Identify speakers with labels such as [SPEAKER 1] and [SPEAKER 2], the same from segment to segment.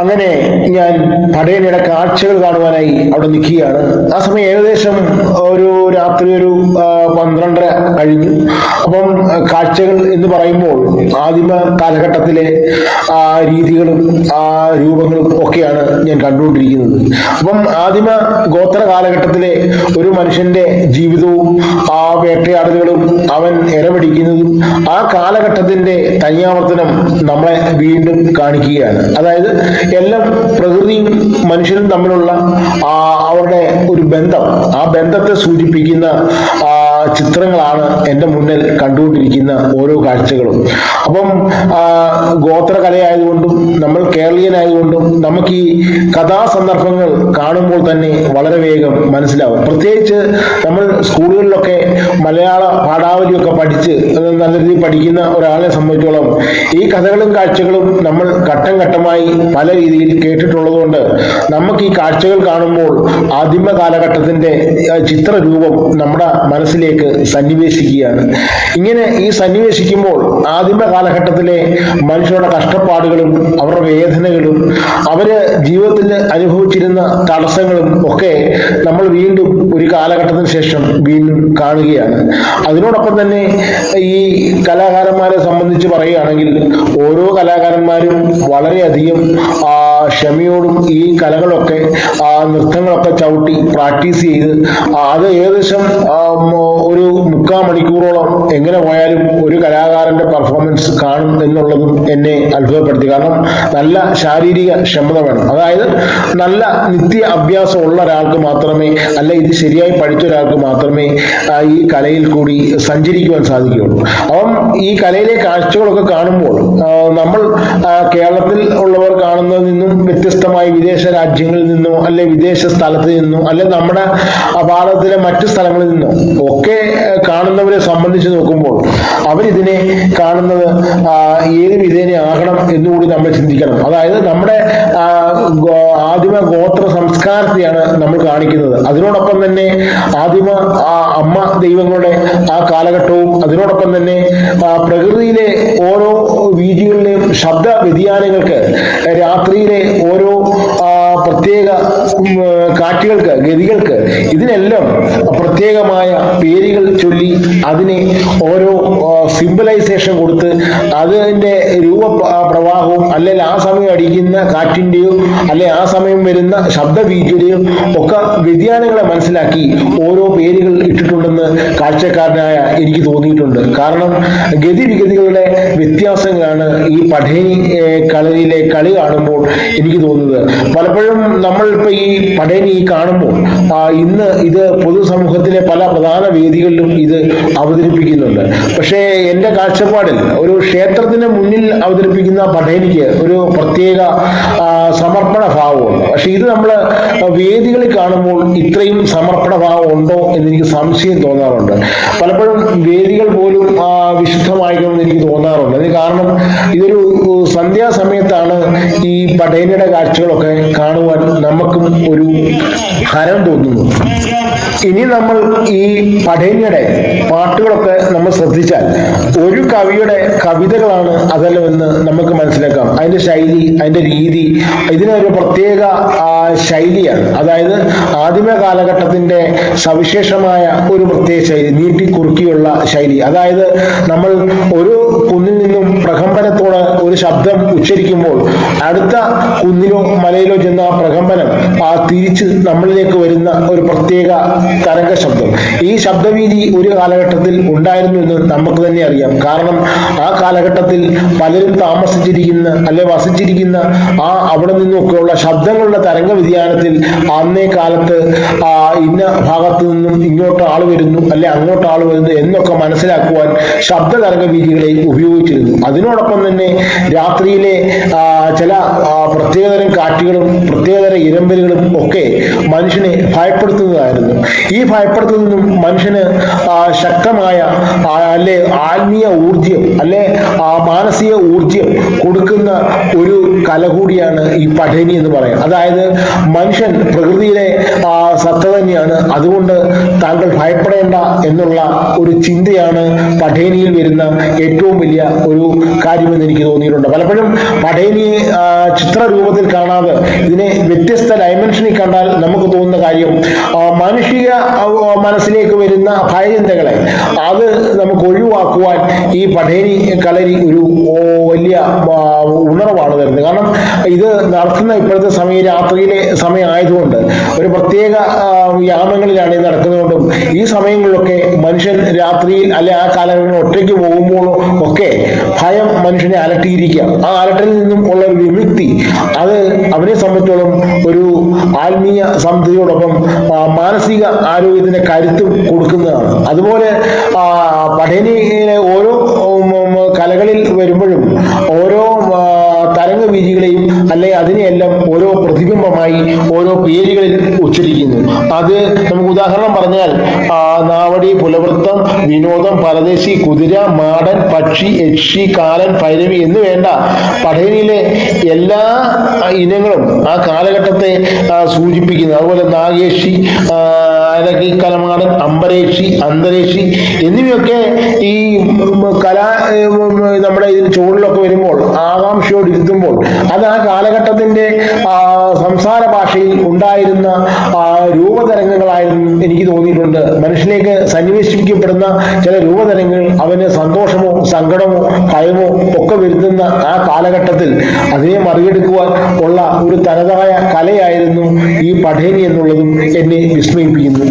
[SPEAKER 1] അങ്ങനെ ഞാൻ പടയണിയുടെ കാഴ്ചകൾ കാണുവാനായി അവിടെ നിൽക്കുകയാണ്. ആ സമയം ഏകദേശം ഒരു രാത്രി ഒരു പന്ത്രണ്ടര കഴിഞ്ഞു. അപ്പം കാഴ്ചകൾ എന്ന് പറയുമ്പോൾ ആദിമ കാലഘട്ടത്തിലെ ആ രീതികളും ആ രൂപങ്ങളും ഒക്കെയാണ് ഞാൻ കണ്ടുകൊണ്ടിരിക്കുന്നത്. അപ്പം ആദിമ ഗോത്ര കാലഘട്ടത്തിലെ ഒരു മനുഷ്യന്റെ ജീവിതവും ആ വേട്ടയാടലുകളും അവൻ ഇരപിടിക്കുന്നതും ആ കാലഘട്ടത്തിന്റെ തനിയാവർത്തനം നമ്മളെ വീണ്ടും കാണിക്കുകയാണ്. അതായത് എല്ലാം പ്രകൃതിയും മനുഷ്യനും തമ്മിലുള്ള ആ അവരുടെ ഒരു ബന്ധം. ആ ബന്ധത്തെ സൂചിപ്പിക്കുന്ന ചിത്രങ്ങളാണ് എന്റെ മുന്നിൽ കണ്ടുകൊണ്ടിരിക്കുന്ന ഓരോ കാഴ്ചകളും. അപ്പം ഗോത്ര ഗോത്രകലയായതുകൊണ്ടും നമ്മൾ കേരളീയനായതുകൊണ്ടും നമുക്ക് ഈ കഥാസന്ദർഭങ്ങൾ കാണുമ്പോൾ തന്നെ വളരെ വേഗം മനസ്സിലാവും. പ്രത്യേകിച്ച് നമ്മൾ സ്കൂളുകളിലൊക്കെ മലയാള പാഠാവലിയൊക്കെ പഠിച്ച് നല്ല രീതിയിൽ പഠിക്കുന്ന ഒരാളെ സംബന്ധിച്ചോളം ഈ കഥകളും കാഴ്ചകളും നമ്മൾ ഘട്ടം ഘട്ടമായി പല രീതിയിൽ കേട്ടിട്ടുള്ളതുകൊണ്ട് നമുക്ക് ഈ കാഴ്ചകൾ കാണുമ്പോൾ ആദിമ കാലഘട്ടത്തിന്റെ ചിത്രരൂപം നമ്മുടെ മനസ്സിലേക്ക് സന്നിവേശിക്കുകയാണ്. ഇങ്ങനെ ഈ സന്നിവേശിക്കുമ്പോൾ ആദിമ കാലഘട്ടത്തിലെ മനുഷ്യരുടെ കഷ്ടപ്പാടുകളും അവരുടെ വേദനകളും അവർ ജീവിതത്തിൽ അനുഭവിച്ചിരുന്ന തടസ്സങ്ങളും ഒക്കെ നമ്മൾ വീണ്ടും ഒരു കാലഘട്ടത്തിന് ശേഷം വീണ്ടും കാണുകയാണ്. അതിനോടൊപ്പം തന്നെ ഈ കലാകാരന്മാരെ സംബന്ധിച്ച് പറയുകയാണെങ്കിൽ ഓരോ കലാകാരന്മാരും വളരെയധികം ക്ഷമയോടും ഈ കലകളൊക്കെ നൃത്തങ്ങളൊക്കെ ചവിട്ടി പ്രാക്ടീസ് ചെയ്ത് അത് ഏകദേശം ഒരു മുക്കാ മണിക്കൂറോളം എങ്ങനെ പോയാലും ഒരു കലാകാരന്റെ പെർഫോമൻസ് കാണും എന്നുള്ളതും എന്നെ അത്ഭുതപ്പെടുത്തി. കാരണം നല്ല ശാരീരിക ക്ഷമത വേണം. അതായത് നല്ല നിത്യ അഭ്യാസം ഉള്ള ഒരാൾക്ക് മാത്രമേ അല്ല ഇത് ശരിയായി പഠിച്ച ഒരാൾക്ക് മാത്രമേ ഈ കലയിൽ കൂടി സഞ്ചരിക്കുവാൻ സാധിക്കുകയുള്ളൂ. അപ്പം ഈ കലയിലെ കാഴ്ചകളൊക്കെ കാണുമ്പോൾ നമ്മൾ കേരളത്തിൽ ഉള്ളവർ കാണുന്നതിൽ നിന്നും വ്യത്യസ്തമായി വിദേശ രാജ്യങ്ങളിൽ നിന്നോ അല്ലെ വിദേശ സ്ഥലത്ത് നിന്നോ അല്ലെ നമ്മുടെ ഭാരതത്തിലെ മറ്റു സ്ഥലങ്ങളിൽ നിന്നോ ഒക്കെ ആ, കാണുന്നവരെ സംബന്ധിച്ച് നോക്കുമ്പോൾ അവരിതിനെ കാണുന്നത് ഏത് വിധേനെ ആകണം എന്നുകൂടി നമ്മൾ ചിന്തിക്കണം. അതായത് നമ്മുടെ ആദിമ ഗോത്ര സംസ്കാരത്തെയാണ് നമ്മൾ കാണിക്കുന്നത്. അതിനോടൊപ്പം തന്നെ ആദിമ അമ്മ ദൈവങ്ങളുടെ ആ കാലഘട്ടവും അതിനോടൊപ്പം തന്നെ പ്രകൃതിയിലെ ഓരോ വീതികളിലെയും ശബ്ദ വ്യതിയാനങ്ങൾക്ക് രാത്രിയിലെ ഓരോ പ്രത്യേക കാറ്റുകൾക്ക് ഗതികൾക്ക് ഇതിനെല്ലാം പ്രത്യേകമായ പേരുകൾ ചൊല്ലി അതിനെ ഓരോ സിംബലൈസേഷൻ കൊടുത്ത് അതിന്റെ രൂപ പ്രവാഹവും അല്ലെങ്കിൽ ആ സമയം അടിക്കുന്ന കാറ്റിന്റെയും അല്ലെങ്കിൽ ആ സമയം വരുന്ന ശബ്ദഭീതിയുടെയും ഒക്കെ വ്യതിയാനങ്ങളെ മനസ്സിലാക്കി ഓരോ പേരുകൾ ഇട്ടിട്ടുണ്ടെന്ന് കാഴ്ചക്കാരനായ എനിക്ക് തോന്നിയിട്ടുണ്ട്. കാരണം ഗതിവിഗതികളുടെ വ്യത്യാസങ്ങളാണ് ഈ പഠേനി കളിയിലെ കളി കാണുമ്പോൾ എനിക്ക് തോന്നുന്നത്. പലപ്പോഴും നമ്മൾ ഇപ്പൊ ഈ പഠേനി കാണുമ്പോൾ ഇന്ന് ഇത് പൊതുസമൂഹത്തിലെ പല പ്രധാന വേദികളിലും ഇത് അവതരിപ്പിക്കുന്നുണ്ട്. പക്ഷേ എന്റെ കാഴ്ചപ്പാടിൽ ഒരു ക്ഷേത്രത്തിന് മുന്നിൽ അവതരിപ്പിക്കുന്ന പഠേനിക്ക് ഒരു പ്രത്യേക സമർപ്പണ ഭാവമുണ്ട്. പക്ഷെ ഇത് നമ്മൾ വേദികളിൽ കാണുമ്പോൾ ഇത്രയും സമർപ്പണ ഭാവം ഉണ്ടോ എന്ന് എനിക്ക് സംശയം തോന്നാറുണ്ട്. പലപ്പോഴും വേദികൾ പോലും വിശുദ്ധമായിരിക്കണമെന്ന് എനിക്ക് തോന്നാറുണ്ട്. അതിന് കാരണം ഇതൊരു സന്ധ്യാസമയത്താണ് ഈ പടേനയുടെ കാഴ്ചകളൊക്കെ കാണുവാൻ നമുക്കും ഒരു ഹരം തോന്നുന്നു ഇനി നമ്മൾ ഈ പടയനയുടെ പാട്ടുകളൊക്കെ നമ്മൾ ശ്രദ്ധിച്ചാൽ ഒരു കവിയുടെ കവിതകളാണ് അതെല്ലാമെന്ന് നമുക്ക് മനസ്സിലാക്കാം. അതിന്റെ ശൈലി അതിന്റെ രീതി ഇതിനൊരു പ്രത്യേക ശൈലിയാണ്. അതായത് ആദിമ കാലഘട്ടത്തിന്റെ സവിശേഷമായ ഒരു പ്രത്യേക ശൈലി നീട്ടി കുറുക്കിയുള്ള ശൈലി. അതായത് നമ്മൾ ഒരു കുന്നിൽ നിന്നും പ്രകമ്പനത്തോടെ ഒരു ശബ്ദം ഉച്ചരിക്കുമ്പോൾ അടുത്ത കുന്നിലോ മലയിലോ ചെന്ന ആ പ്രകമ്പനം ആ തിരിച്ച് നമ്മളിലേക്ക് വരുന്ന ഒരു പ്രത്യേക തരംഗ ശബ്ദം ഈ ശബ്ദവീതി ഒരു കാലഘട്ടത്തിൽ ഉണ്ടായിരുന്നു എന്ന് നമുക്ക് തന്നെ അറിയാം. കാരണം ആ കാലഘട്ടത്തിൽ പലരും താമസിച്ചിരിക്കുന്ന അല്ലെ വസിച്ചിരിക്കുന്ന ആ അവിടെ നിന്നൊക്കെയുള്ള ശബ്ദങ്ങളുടെ തരംഗ വ്യതിയാനത്തിൽ അന്നേ കാലത്ത് ആ ഇന്ന ഭാഗത്ത് നിന്നും ഇങ്ങോട്ട് ആൾ വരുന്നു അല്ലെ അങ്ങോട്ട് ആൾ വരുന്നു എന്നൊക്കെ മനസ്സിലാക്കുവാൻ ശബ്ദ തരംഗ വീതികളെ ഉപയോഗിച്ചിരുന്നു അതിനോടൊപ്പം തന്നെ രാത്രിയിലെ ചില പ്രത്യേകതരം കാറ്റുകളും പ്രത്യേകതരം ഇരമ്പലുകളും ഒക്കെ മനുഷ്യനെ ഭയപ്പെടുത്തുന്നതായിരുന്നു. ഈ ഭയപ്പെടുത്തുന്നതും മനുഷ്യന് ശക്തമായ അല്ലെ ആത്മീയ ഊർജം അല്ലെ മാനസിക ഊർജം കൊടുക്കുന്ന ഒരു കല കൂടിയാണ് ഈ പഠനി എന്ന് പറയാം. അതായത് മനുഷ്യൻ പ്രകൃതിയിലെ സത്ത തന്നെയാണ്. അതുകൊണ്ട് താങ്കൾ ഭയപ്പെടേണ്ട എന്നുള്ള ഒരു ചിന്തയാണ് പഠേനിയിൽ വരുന്ന ഏറ്റവും വലിയ ഒരു കാര്യമെന്ന് എനിക്ക് തോന്നിയിട്ടുണ്ട്. പലപ്പോഴും പഠേനി ചിത്രരൂപത്തിൽ ചിത്ര രൂപത്തിൽ കാണാതെ ഇതിനെ വ്യത്യസ്ത ഡയമെൻഷനിൽ കണ്ടാൽ നമുക്ക് തോന്നുന്ന കാര്യം മാനുഷിക മനസ്സിലേക്ക് വരുന്ന ഭയചിന്തകളെ അത് നമുക്ക് ഒഴിവാക്കുവാൻ ഈ പടേനി കളരി ഒരു വലിയ ഉണർവാണ് തരുന്നത്. കാരണം ഇത് നടത്തുന്ന ഇപ്പോഴത്തെ സമയം രാത്രിയിലെ സമയമായതുകൊണ്ട് ഒരു പ്രത്യേക യാമങ്ങളിലാണ് ഇത് നടക്കുന്നതുകൊണ്ടും ഈ സമയങ്ങളിലൊക്കെ മനുഷ്യൻ രാത്രിയിൽ അല്ലെ ആ കാലങ്ങളിൽ ഒറ്റയ്ക്ക് പോകുമ്പോഴോ ഒക്കെ ഭയം മനുഷ്യനെ അലട്ടിയിരിക്കുക. ആ അലട്ടലിൽ നിന്നും ഉള്ള ഒരു വിമുക്തി. അത് അവനെ സംബന്ധിച്ചോളം ഒരു ആത്മീയ സമൃദ്ധിയോടൊപ്പം മാനസിക ആരോഗ്യത്തിന് കരുത്തും കൊടുക്കുന്നതാണ്. അതുപോലെ ആ, ഓരോ കലകളിൽ വരുമ്പോഴും ഓരോ ആ, തരംഗ വീതികളെയും അല്ലെ അതിനെയെല്ലാം ഓരോ പ്രതിബിംബമായി ഓരോ പേരുകളിൽ ഉച്ചരിക്കുന്നു. അത് നമുക്ക് ഉദാഹരണം പറഞ്ഞാൽ നാവടി പുലവൃത്തം വിനോദം പരദേശി കുതിര മാടൻ പക്ഷി യക്ഷി കാലൻ ഭൈരവി എന്ന് വേണ്ട പഠനയിലെ എല്ലാ ഇനങ്ങളും ആ കാലഘട്ടത്തെ സൂചിപ്പിക്കുന്നു. അതുപോലെ നാഗേഷി ഈ കലമാടൻ അമ്പരേഷി അന്തരേഷി എന്നിവയൊക്കെ ഈ കലാ നമ്മുടെ ഇതിൽ ചുവടിലൊക്കെ വരുമ്പോൾ ആകാംക്ഷയോട് ഇരുത്തുമ്പോൾ അത് ആ കാലഘട്ടത്തിന്റെ സംസാര ഭാഷയിൽ ഉണ്ടായിരുന്ന ആ, രൂപതരംഗങ്ങളായിരുന്നു എനിക്ക് തോന്നിയിട്ടുണ്ട്. മനുഷ്യനേക്ക് സന്നിവേശിപ്പിക്കപ്പെടുന്ന ചില രൂപതരംഗങ്ങൾ അവന് സന്തോഷമോ സങ്കടമോ ഭയമോ ഒക്കെ വരുത്തുന്ന ആ കാലഘട്ടത്തിൽ അതിനെ മറികടക്കുവാൻ ഉള്ള ഒരു തനതായ കലയായിരുന്നു ഈ പഠേനി എന്നുള്ളതും എന്നെ വിസ്മയിപ്പിക്കുന്നു.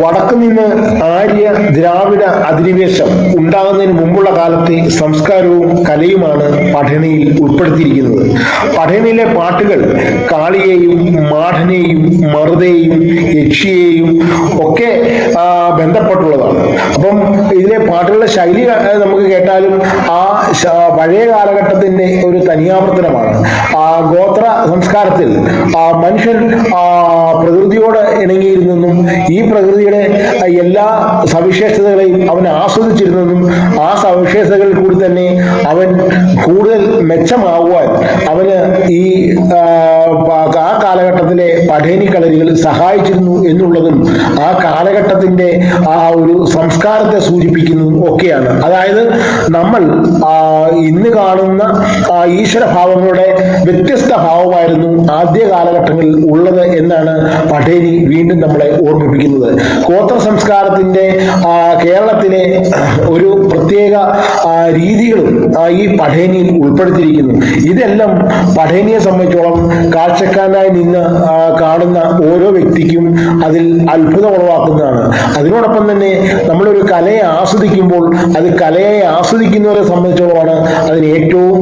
[SPEAKER 1] വടക്കു നിന്ന് ആര്യ ദ്രാവിഡ അധിനിവേശം ഉണ്ടാകുന്നതിന് മുമ്പുള്ള കാലത്തെ സംസ്കാരവും കലയുമാണ് പഠനയിൽ ഉൾപ്പെടുത്തിയിരിക്കുന്നത്. പഠനയിലെ പാട്ടുകൾ കാളിയെയും മാഠനെയും മറുതയെയും യക്ഷിയെയും ഒക്കെ ബന്ധപ്പെട്ടുള്ളതാണ്. അപ്പം ഇതിലെ പാട്ടുകളുടെ ശൈലി നമുക്ക് കേട്ടാലും ആ പഴയ കാലഘട്ടത്തിന്റെ ഒരു തനിയാവർത്തനമാണ്. ആ ഗോത്ര സംസ്കാരത്തിൽ ആ മനുഷ്യൻ ആ പ്രകൃതിയോട് ഇണങ്ങിയിരുന്നെന്നും ഈ പ്രകൃതിയുടെ എല്ലാ സവിശേഷതകളെയും അവൻ ആസ്വദിച്ചിരുന്നെന്നും ആ സവിശേഷതകളിൽ കൂടി തന്നെ അവൻ കൂടുതൽ മെച്ചമാവുവാൻ അവന് ഈ ആ, ആ കാലഘട്ടത്തിലെ പഠേനി കളരികൾ സഹായിച്ചിരുന്നു എന്നുള്ളതും ആ കാലഘട്ടത്തിന്റെ ആ ഒരു സംസ്കാരത്തെ സൂചിപ്പിക്കുന്നതും ഒക്കെയാണ്. അതായത് നമ്മൾ ആ, ഇന്ന് കാണുന്ന ഈശ്വരഭാവങ്ങളുടെ വ്യത്യസ്ത ഭാവമായിരുന്നു ആദ്യ കാലഘട്ടങ്ങളിൽ ഉള്ളത് എന്നാണ് പഠേനി വീണ്ടും നമ്മളെ ഓർമ്മിപ്പിക്കുന്നത്. ഗോത്ര സംസ്കാരത്തിന്റെ കേരളത്തിലെ ഒരു പ്രത്യേക രീതികളും ഈ പഠേനിയിൽ ഉൾപ്പെടുത്തിയിരിക്കുന്നു. ഇതെല്ലാം പഠേനിയെ സംബന്ധിച്ചോളം കാഴ്ചക്കാരനായി നിന്ന് കാണുന്ന ഓരോ വ്യക്തിക്കും അതിൽ അത്ഭുതം ഉളവാക്കുന്നതാണ് അതിനോടൊപ്പം തന്നെ നമ്മളൊരു കലയെ ആസ്വദിക്കുമ്പോൾ അത് കലയെ ആസ്വദിക്കുന്നവരെ സംബന്ധിച്ചോളമാണ് അതിന് ഏറ്റവും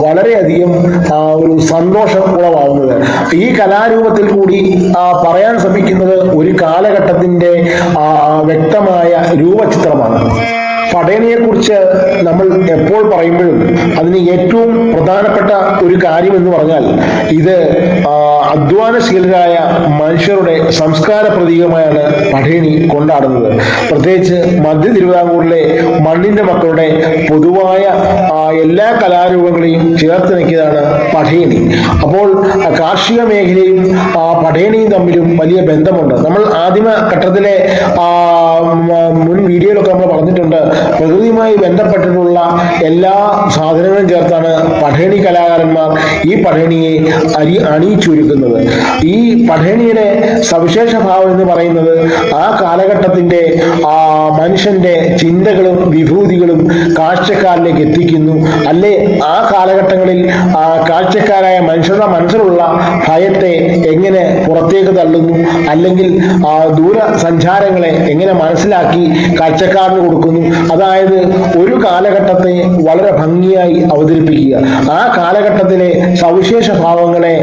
[SPEAKER 1] വളരെയധികം ഒരു സന്തോഷം ഉളവാകുന്നത്. ഈ കലാരൂപത്തിൽ കൂടി പറയാൻ ശ്രമിക്കുന്നത് ഒരു കാലഘട്ടത്തിന്റെ ആ, വ്യക്തമായ രൂപചിത്രമാണ്. പഠനയെ കുറിച്ച് നമ്മൾ എപ്പോൾ പറയുമ്പോഴും അതിന് ഏറ്റവും പ്രധാനപ്പെട്ട ഒരു കാര്യം എന്ന് പറഞ്ഞാൽ ഇത് അധ്വാനശീലരായ മനുഷ്യരുടെ സംസ്കാര പ്രതീകമായാണ് പടയണി കൊണ്ടാടുന്നത്. പ്രത്യേകിച്ച് മധ്യ തിരുവിതാംകൂറിലെ മണ്ണിന്റെ മക്കളുടെ പൊതുവായ എല്ലാ കലാരൂപങ്ങളെയും ചേർത്ത് നിൽക്കുന്നതാണ് പടയണി. അപ്പോൾ കാർഷിക മേഖലയും പഠേനിയും തമ്മിലും വലിയ ബന്ധമുണ്ട്. നമ്മൾ ആദിമ ഘട്ടത്തിലെ മുൻ വീഡിയോയിലൊക്കെ നമ്മൾ പറഞ്ഞിട്ടുണ്ട്. പ്രകൃതിയുമായി ബന്ധപ്പെട്ടിട്ടുള്ള എല്ലാ സാധനങ്ങളും ചേർത്താണ് പഠേണി കലാകാരന്മാർ ഈ പഠേണിയെ അരി അണിയിച്ചൊരുക്കുന്നത്. ഈ പഠേണിയുടെ സവിശേഷ ഭാവം എന്ന് പറയുന്നത് ആ കാലഘട്ടത്തിന്റെ ആ മനുഷ്യന്റെ ചിന്തകളും വിഭൂതികളും കാഴ്ചക്കാരിലേക്ക് എത്തിക്കുന്നു. അല്ലെ? ആ കാലഘട്ടങ്ങളിൽ ആ കാഴ്ചക്കാരായ മനുഷ്യരുടെ മനസ്സിലുള്ള ഭയത്തെ എങ്ങനെ പുറത്തേക്ക് തള്ളുന്നു? അല്ലെങ്കിൽ ആ ദൂര സഞ്ചാരങ്ങളെ എങ്ങനെ മനസ്സിലാക്കി കാഴ്ചക്കാരന് കൊടുക്കുന്നു. അതായത് ഒരു കാലഘട്ടത്തെ വളരെ ഭംഗിയായി അവതരിപ്പിക്കുക. ആ കാലഘട്ടത്തിലെ സവിശേഷ ഭാവങ്ങളെ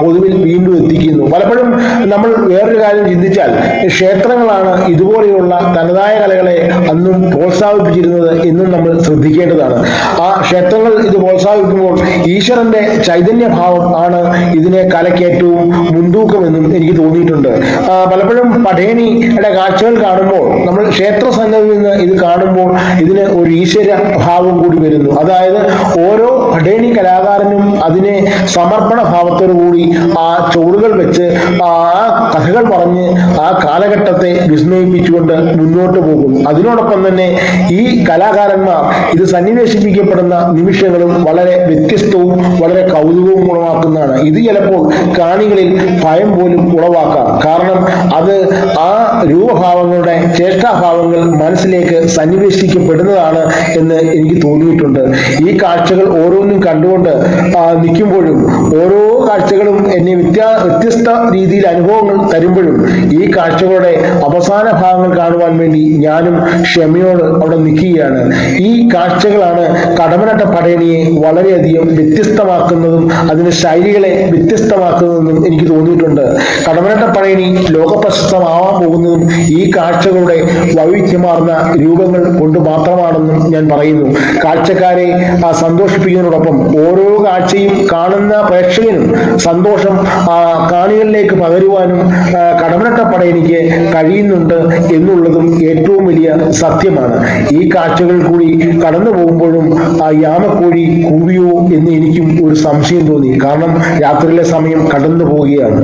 [SPEAKER 1] പൊതുവിൽ വീണ്ടും എത്തിക്കുന്നു. പലപ്പോഴും നമ്മൾ വേറൊരു കാര്യം ചിന്തിച്ചാൽ ക്ഷേത്രങ്ങളാണ് ഇതുപോലെയുള്ള തനതായ കലകളെ അന്നും പ്രോത്സാഹിപ്പിച്ചിരുന്നത് എന്നും നമ്മൾ ശ്രദ്ധിക്കേണ്ടതാണ്. ആ ക്ഷേത്രങ്ങൾ ഇത് പ്രോത്സാഹിപ്പിക്കുമ്പോൾ ഈശ്വരന്റെ ചൈതന്യഭാവം ആണ് ഇതിനെ കലയ്ക്ക് ഏറ്റവും മുൻതൂക്കമെന്നും എനിക്ക് തോന്നിയിട്ടുണ്ട്. പലപ്പോഴും പഠേണിയുടെ കാഴ്ചകൾ കാണുമ്പോൾ നമ്മൾ ക്ഷേത്ര സംഘത്തിൽ നിന്ന് ഇത് കാണുമ്പോൾ ഇതിന് ഒരു ഈശ്വര ഭാവം കൂടി വരുന്നു. അതായത് ഓരോ പഠേണി കലാകാരനും അതിനെ സമർപ്പണ ഭാവത്തോടുകൂടി ആ ചുവടുകൾ വെച്ച് ആ കഥകൾ പറഞ്ഞ് ആ കാലഘട്ടത്തെ വിസ്മയിപ്പിച്ചുകൊണ്ട് മുന്നോട്ട് പോകും അതിനോടൊപ്പം തന്നെ ഈ കലാകാരന്മാർ ഇത് സന്നിവേശിപ്പിക്കപ്പെടുന്ന നിമിഷങ്ങളും വളരെ വ്യത്യസ്തവും വളരെ കൗതുകവും ഉളവാക്കുന്നതാണ്. ഇത് ചിലപ്പോൾ കാണികളിൽ ഭയം പോലും ഉളവാക്കാം. കാരണം അത് ആ രൂപഭാവങ്ങളുടെ ചേഷ്ടാഭാവങ്ങൾ മനസ്സിലേക്ക് സന്നിവേശിക്കപ്പെടുന്നതാണ് എന്ന് എനിക്ക് തോന്നിയിട്ടുണ്ട്. ഈ കാഴ്ചകൾ ഓരോന്നും കണ്ടുകൊണ്ട് നിൽക്കുമ്പോഴും ഓരോ കാഴ്ചകളും എന്നെ വ്യത്യാ വ്യത്യസ്ത രീതിയിൽ അനുഭവങ്ങൾ തരുമ്പോഴും ഈ കാഴ്ചകളുടെ അവസാന ഭാഗങ്ങൾ കാണുവാൻ വേണ്ടി ഞാനും ക്ഷമയോട് അവിടെ നിൽക്കുകയാണ്. ഈ കാഴ്ചകളാണ് കടമനട്ട പടയണിയെ വളരെയധികം വ്യത്യസ്തമാക്കുന്നതും അതിന് ശൈലികളെ വ്യത്യസ്തമാക്കുന്നതെന്നും എനിക്ക് തോന്നിയിട്ടുണ്ട്. കടമനട്ട പടയണി ലോകപ്രശസ്തമാവാൻ പോകുന്നതും ഈ കാഴ്ചകളുടെ വൈവിധ്യമാർന്ന രൂപങ്ങൾ കൊണ്ട് മാത്രമാണെന്നും ഞാൻ പറയുന്നു. കാഴ്ചക്കാരെ സന്തോഷിപ്പിക്കുന്നതിനോടൊപ്പം ഓരോ കാഴ്ചയും കാണുന്ന പ്രേക്ഷകനും സന്തോഷം കാണികളിലേക്ക് പകരുവാനും ആ, എനിക്ക് കഴിയുന്നുണ്ട് എന്നുള്ളതും ഏറ്റവും വലിയ സത്യമാണ്. ഈ കാഴ്ചകൾ കൂടി കടന്നു പോകുമ്പോഴും ആ യാമക്കോഴി കൂവിയോ എന്ന് എനിക്കും ഒരു സംശയം തോന്നി. കാരണം രാത്രിയിലെ സമയം കടന്നു പോവുകയാണ്.